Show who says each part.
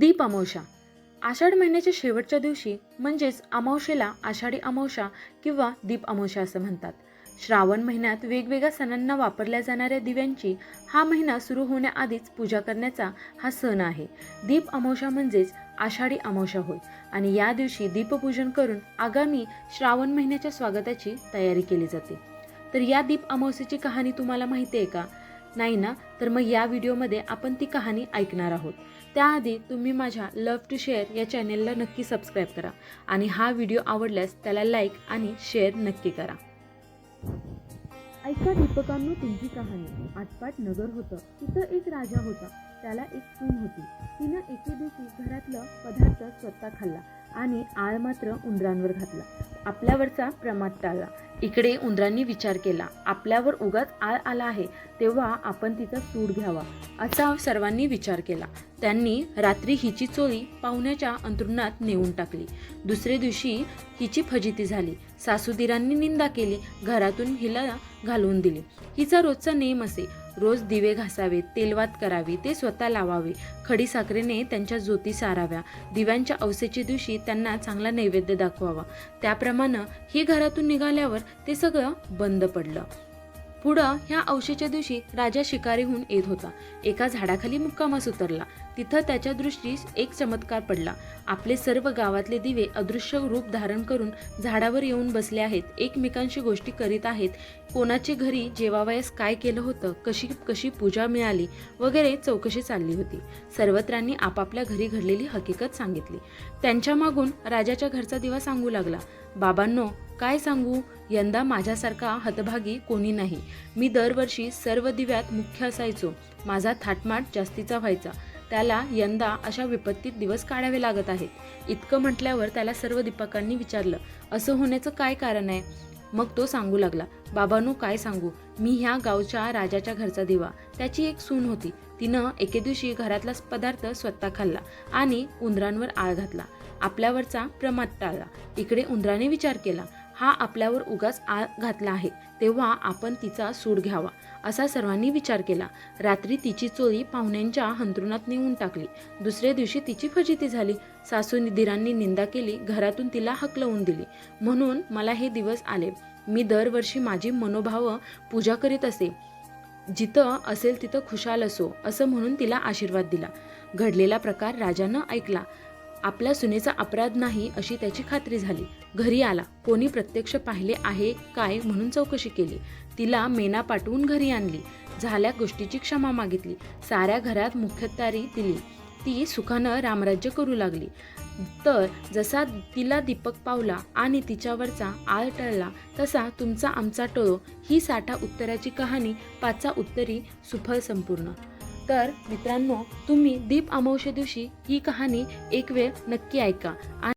Speaker 1: दीप अमावस्या. आषाढ महिन्याच्या शेवटच्या दिवशी म्हणजेच अमावशेला आषाढी अमावस्या किंवा दीप अमावशा असं म्हणतात. श्रावण महिन्यात वेगवेगळ्या सणांना वापरल्या जाणाऱ्या दिव्यांची हा महिना सुरू होण्याआधीच पूजा करण्याचा हा सण आहे. दीप अमावशा म्हणजेच आषाढी अमावस्या होय. आणि या दिवशी दीपपूजन करून आगामी श्रावण महिन्याच्या स्वागताची तयारी केली जाते. तर या दीप अमावस्येची कहाणी तुम्हाला माहिती आहे का? नाही ना? तर मग या व्हिडिओमध्ये आपण ती कहाणी ऐकणार आहोत. त्याआधी तुम्ही माझ्या लव्ह टू शेअर या चॅनेलला नक्की सबस्क्राईब करा आणि हा व्हिडिओ आवडल्यास त्याला लाईक आणि शेअर नक्की करा. ऐका दीपकांनो तुमची कहाणी. आटपाट नगर होतं. तिथं एक राजा होता. त्याला एक सून होती. तिनं एके दिवशी घरातलं पदार्थ स्वतः खाल्ला. आणि आळ मात्र उंदरांवर घातला. आपल्यावरचा प्रमाद टाळला. इकडे उंदरांनी विचार केला आपल्यावर उगाच आळ आला आहे तेव्हा आपण तिचा सूड घ्यावा. असा सर्वांनी विचार केला. त्यांनी रात्री हिची चोळी पाहुण्याच्या अंतरुणात नेऊन टाकली. दुसरे दिवशी हिची फजिती झाली. सासूदिरांनी निंदा केली घरातून हिला घालवून दिली. हिचा रोजचा नेम असे रोज दिवे घासावे तेलवात करावे ते स्वतः लावावे. खडीसाखरेने त्यांच्या ज्योती साराव्या. दिव्यांच्या अवसेच्या दिवशी त्यांना चांगला नैवेद्य दाखवावा. त्याप्रमाणे ही घरातून निघाल्यावर ते सगळं बंद पडलं. पुढं ह्या औशेच्या दिवशी राजा शिकारीहून येत होता. एका झाडाखाली मुक्कामास उतरला. तिथं त्याच्या दृष्टीस एक चमत्कार पडला. आपले सर्व गावातले दिवे अदृश्य रूप धारण करून झाडावर येऊन बसले आहेत. एकमेकांशी गोष्टी करीत आहेत. कोणाचे घरी जेवावयास काय केलं होतं? कशी कशी पूजा मिळाली? वगैरे चौकशी चालली होती. सर्वत्रांनी आपापल्या घरी घडलेली हकीकत सांगितली. त्यांच्या मागून राजाच्या घरचा दिवा सांगू लागला. बाबांनो काय सांगू? यंदा माझ्यासारखा हतभागी कोणी नाही. मी दरवर्षी सर्व दिव्यात मुख्य असायचो. माझा थाटमाट जास्तीचा व्हायचा. त्याला यंदा अशा विपत्तीत दिवस काढावे लागत आहेत. इतकं म्हटल्यावर त्याला सर्व दीपकांनी विचारलं असं होण्याचं काय कारण आहे? मग तो सांगू लागला बाबांनो काय सांगू? मी ह्या गावच्या राजाच्या घरचा दिवा. त्याची एक सून होती. तिनं एके दिवशी घरातला पदार्थ स्वतः खाल्ला आणि उंदरांवर आळ घातला. आपल्यावरचा प्रमाद टाळला. इकडे उंदराने विचार केला हा आपल्यावर उगाच आ घातला आहे. तेव्हा आपण तिचा सूड घ्यावा असा सर्वांनी विचार केला. रात्री तिची चोरी पाहुण्यांच्या हंतरुणात नेऊन टाकली. दुसऱ्या दिवशी तिची फजिती झाली. सासू धीरांनी निंदा केली. घरातून तिला हकलवून दिली. म्हणून मला हे दिवस आले. मी दरवर्षी माझी मनोभाव पूजा करीत असे. जिथं असेल तिथं खुशाल असो असं म्हणून तिला आशीर्वाद दिला. घडलेला प्रकार राजानं ऐकला. आपल्या सुनेचा अपराध नाही अशी त्याची खात्री झाली. घरी आला. कोणी प्रत्यक्ष पाहिले आहे काय म्हणून चौकशी केली. तिला मेना पाठवून घरी आणली. झाल्या गोष्टीची क्षमा मागितली. साऱ्या घरात मुख्यतारी दिली. ती सुखानं रामराज्य करू लागली. तर जसा तिला दीपक पावला आणि तिच्यावरचा आळ टळला तसा तुमचा आमचा टळो. ही साठा उत्तराची कहाणी पाचा उत्तरी सुफल संपूर्ण. तर मित्रांनो तुम्ही दीप अमावस्या दिवशी ही कहाणी एक वेळ नक्की ऐका.